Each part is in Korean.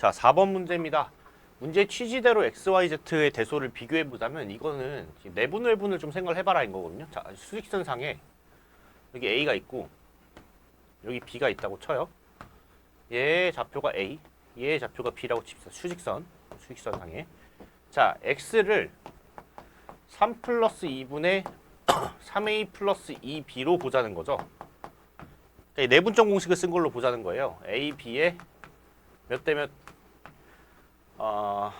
자, 4번 문제입니다. 문제 취지대로 XYZ의 대소를 비교해 보자면 이거는 지금 내분 외분을 좀 생각을 해봐라 인 거거든요. 자, 수직선 상에 여기 A가 있고 여기 B가 있다고 쳐요. 얘의 좌표가 A, 얘의 좌표가 B라고 칩시다. 수직선, 수직선 상에. 자, X를 3 플러스 2분의 3A 플러스 2B로 보자는 거죠. 그러니까 이 내분점 공식을 쓴 걸로 보자는 거예요. A, B의 몇대 몇? 어,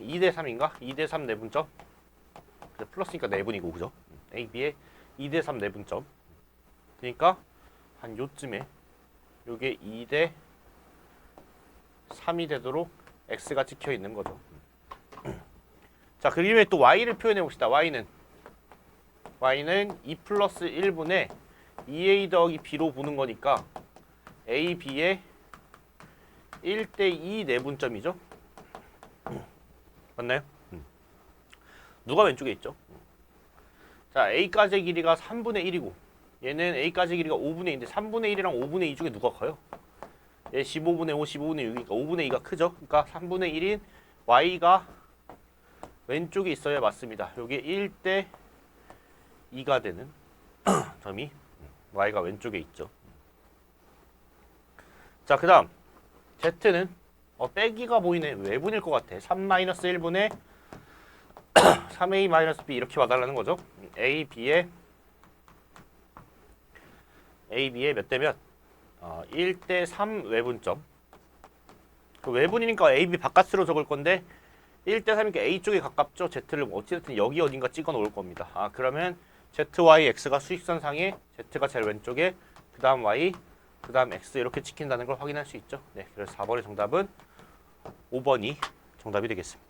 2대 3인가? 2대 3 내분점? 플러스니까 내분이고 그죠? A, B의 2대 3 내분점. 그러니까 한 요쯤에 요게 2대 3이 되도록 X가 찍혀 있는 거죠. 자, 그림에 또 Y를 표현해 봅시다. Y는 Y는 2 플러스 1분의 2A 더하기 B로 보는 거니까 A, B의 1대2 내분점이죠. 맞나요? 음. 누가 왼쪽에 있죠? 자, A까지의 길이가 3분의 1이고 얘는 A까지의 길이가 5분의 2인데 3분의 1이랑 5분의 2 중에 누가 커요? 얘 15분의 5, 15분의 6이니까 5분의 2가 크죠? 그러니까 3분의 1인 Y가 왼쪽에 있어야 맞습니다. 여기 1대 2가 되는 점이 Y가 왼쪽에 있죠. 자, 그 다음 Z는 어, 빼기가 보이네. 외분일 것 같아. 3-1분의 3A-B 이렇게 와달라는 거죠. A, B의 A, B의 몇 대 몇? 어, 1대 3 외분점. 그 외분이니까 A, B 바깥으로 적을 건데 1대 3이니까 A 쪽에 가깝죠. Z를 뭐 어찌됐든 여기 어딘가 찍어 놓을 겁니다. 아 그러면 Z, Y, X가 수직선 상에 Z가 제일 왼쪽에 그 다음 Y, 그 다음 X 이렇게 찍힌다는 걸 확인할 수 있죠. 네, 그래서 4번의 정답은 5번이 정답이 되겠습니다.